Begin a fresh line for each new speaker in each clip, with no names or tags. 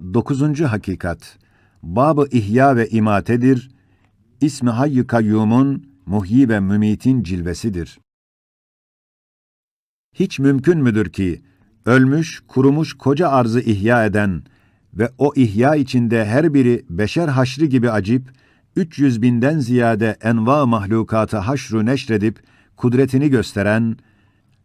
Dokuzuncu hakikat. Babı ihya ve imatedir. İsmi Hayy-i Kayyum'un muhyi ve mümitin cilvesidir. Hiç mümkün müdür ki, ölmüş, kurumuş koca arzı ihya eden ve o ihya içinde her biri beşer haşri gibi acip, 300 binden ziyade enva mahlukatı haşru neşredip, kudretini gösteren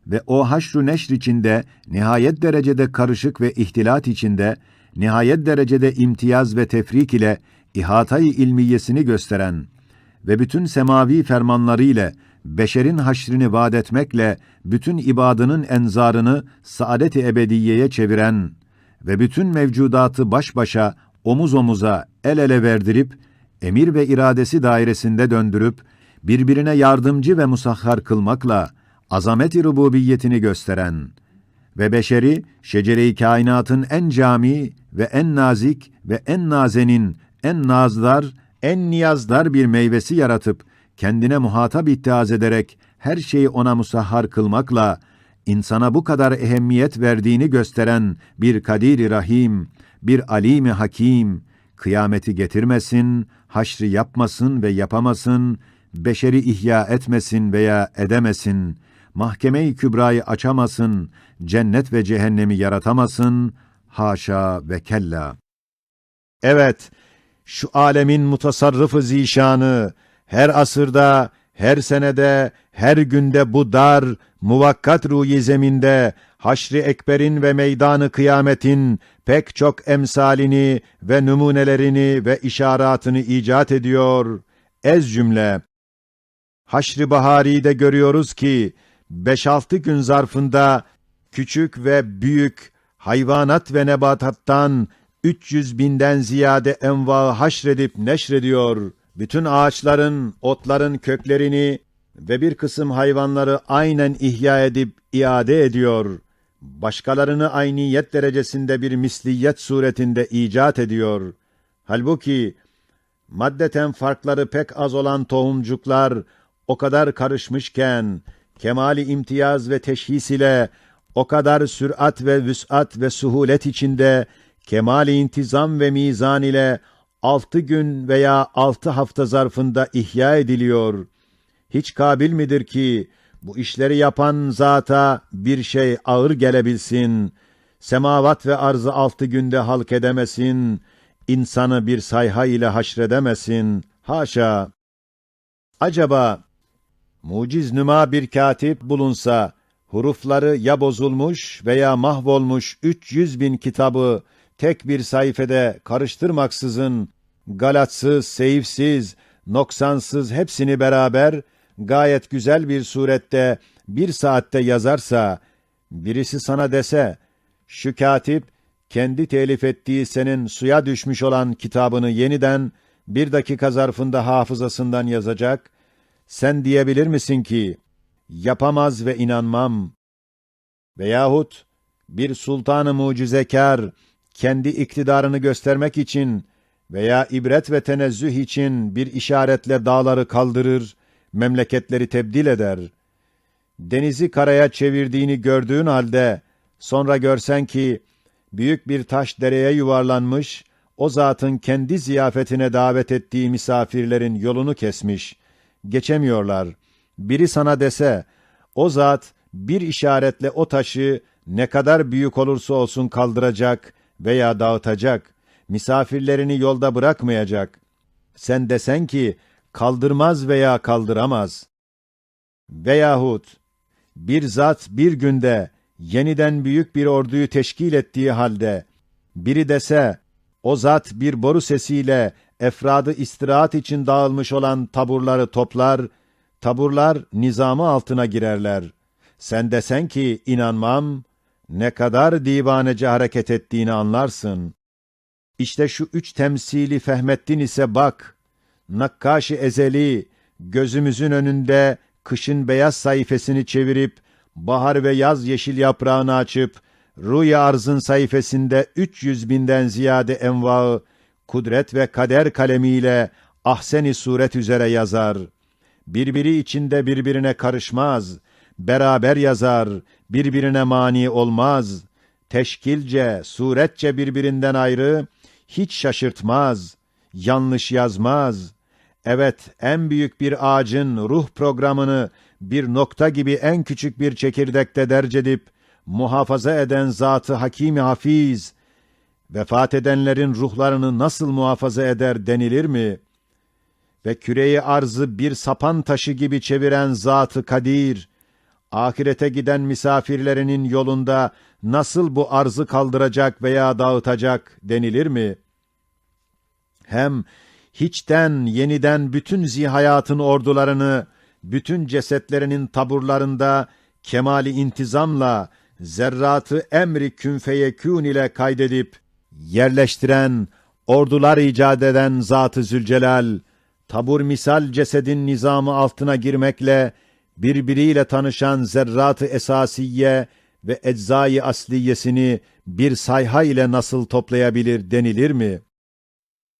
ve o haşru neşr içinde nihayet derecede karışık ve ihtilat içinde nihayet derecede imtiyaz ve tefrik ile ihatay ilmiyesini gösteren ve bütün semavi fermanları ile beşerin haşrini vaat etmekle bütün ibadının enzarını saadet-i ebediyeye çeviren ve bütün mevcudatı baş başa, omuz omuza, el ele verdirip, emir ve iradesi dairesinde döndürüp, birbirine yardımcı ve musahhar kılmakla azamet-i rububiyetini gösteren ve beşeri şecere-i kainatın en cami ve en nazik ve en nazenin, en nazdar, en niyazdar bir meyvesi yaratıp kendine muhatap ittihaz ederek her şeyi ona musahhar kılmakla insana bu kadar ehemmiyet verdiğini gösteren bir Kadir-i Rahim, bir Alim-i Hakim, kıyameti getirmesin, haşrı yapmasın ve yapamasın, beşeri ihya etmesin veya edemesin, mahkeme-i kübrayı açamasın, cennet ve cehennemi yaratamasın, haşa ve kella. Evet, şu alemin mutasarrıfı zişanı, her asırda, her senede, her günde bu dar, muvakkat ruhi zeminde, haşri ekberin ve meydanı kıyametin pek çok emsalini ve numunelerini ve işaratını icat ediyor. Ez cümle. Haşri Bahari'de görüyoruz ki, beş altı gün zarfında küçük ve büyük hayvanat ve nebatattan 300 binden ziyade enva haşredip neşrediyor. Bütün ağaçların, otların köklerini ve bir kısım hayvanları aynen ihya edip iade ediyor. Başkalarını ayniyet derecesinde bir misliyet suretinde icat ediyor. Halbuki maddeten farkları pek az olan tohumcuklar o kadar karışmışken, kemali imtiyaz ve teşhis ile o kadar sürat ve vüs'at ve suhulet içinde kemali intizam ve mizan ile altı gün veya altı hafta zarfında ihya ediliyor. Hiç kabil midir ki bu işleri yapan zata bir şey ağır gelebilsin, semavat ve arzı altı günde halk edemesin, insanı bir sayha ile haşredemesin, haşa. Acaba muciz nüma bir katip bulunsa, hurufları ya bozulmuş veya mahvolmuş 300 bin kitabı tek bir sayfede karıştırmaksızın, galatsız, seyifsiz, noksansız hepsini beraber, gayet güzel bir surette bir saatte yazarsa, birisi sana dese, şu katip, kendi telif ettiği senin suya düşmüş olan kitabını yeniden bir dakika zarfında hafızasından yazacak, sen diyebilir misin ki, yapamaz ve inanmam. Veyahut, bir sultanı mucizekar, kendi iktidarını göstermek için veya ibret ve tenezzüh için bir işaretle dağları kaldırır, memleketleri tebdil eder. Denizi karaya çevirdiğini gördüğün halde, sonra görsen ki, büyük bir taş dereye yuvarlanmış, o zatın kendi ziyafetine davet ettiği misafirlerin yolunu kesmiş, geçemiyorlar. Biri sana dese, o zat bir işaretle o taşı ne kadar büyük olursa olsun kaldıracak veya dağıtacak, misafirlerini yolda bırakmayacak. Sen desen ki, kaldırmaz veya kaldıramaz. Veyahut, bir zat bir günde yeniden büyük bir orduyu teşkil ettiği halde, biri dese, o zat bir boru sesiyle efradı istirahat için dağılmış olan taburları toplar, taburlar nizamı altına girerler. Sen desen ki inanmam, ne kadar divanece hareket ettiğini anlarsın. İşte şu üç temsili Fehmettin ise bak, nakkaş ezeli, gözümüzün önünde kışın beyaz sayfasını çevirip, bahar ve yaz yeşil yaprağını açıp, Rüya arzın sayfasında 300 binden ziyade envaı, kudret ve kader kalemiyle ahseni suret üzere yazar. Birbiri içinde birbirine karışmaz, beraber yazar, birbirine mani olmaz. teşkilce, suretçe birbirinden ayrı, hiç şaşırtmaz, yanlış yazmaz. Evet, en büyük bir ağacın ruh programını bir nokta gibi en küçük bir çekirdekte derc edip, muhafaza eden zatı Hakimi Hafiz, vefat edenlerin ruhlarını nasıl muhafaza eder denilir mi? Ve küreyi arzı bir sapan taşı gibi çeviren zatı Kadir, ahirete giden misafirlerinin yolunda nasıl bu arzı kaldıracak veya dağıtacak denilir mi? Hem hiçten yeniden bütün zihayatın ordularını, bütün cesetlerinin taburlarında kemali intizamla zerratı emri künfeye ile kaydedip yerleştiren, ordular icat eden Zat-ı Zülcelal, tabur misal cesedin nizamı altına girmekle birbiriyle tanışan zerrat-ı esasiye ve eczai asliyesini bir sayha ile nasıl toplayabilir denilir mi?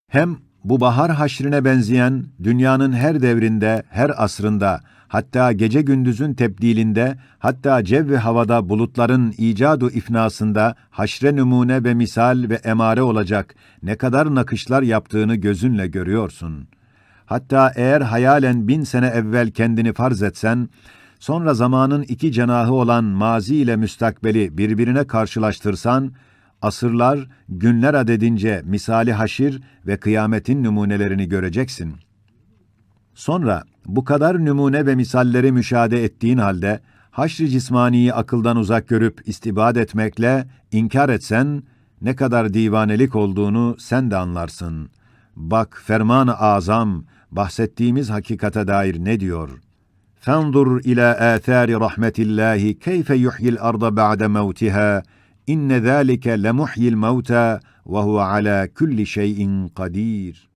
Hem bu bahar haşrine benzeyen dünyanın her devrinde, her asrında, hatta gece gündüzün tebdilinde, hatta cev ve havada bulutların icadu ifnasında haşre numune ve misal ve emare olacak ne kadar nakışlar yaptığını gözünle görüyorsun. Hatta eğer hayalen bin sene evvel kendini farz etsen, sonra zamanın iki cenahı olan mazi ile müstakbeli birbirine karşılaştırsan, asırlar, günler adedince misali haşir ve kıyametin numunelerini göreceksin. Sonra bu kadar numune ve misalleri müşahede ettiğin halde, haşr-ı cismaniyi akıldan uzak görüp istibad etmekle inkar etsen, ne kadar divanelik olduğunu sen de anlarsın. Bak ferman-ı azam, bahsettiğimiz hakikate dair ne diyor? فَانْظُرْ إِلَى آثَارِ رَحْمَةِ اللّٰهِ كَيْفَ يُحْيِي الْأَرْضَ بَعْدَ مَوْتِهَا İnne zâlike lemuhyil mevtâ ve huve alâ kulli şeyin kadir.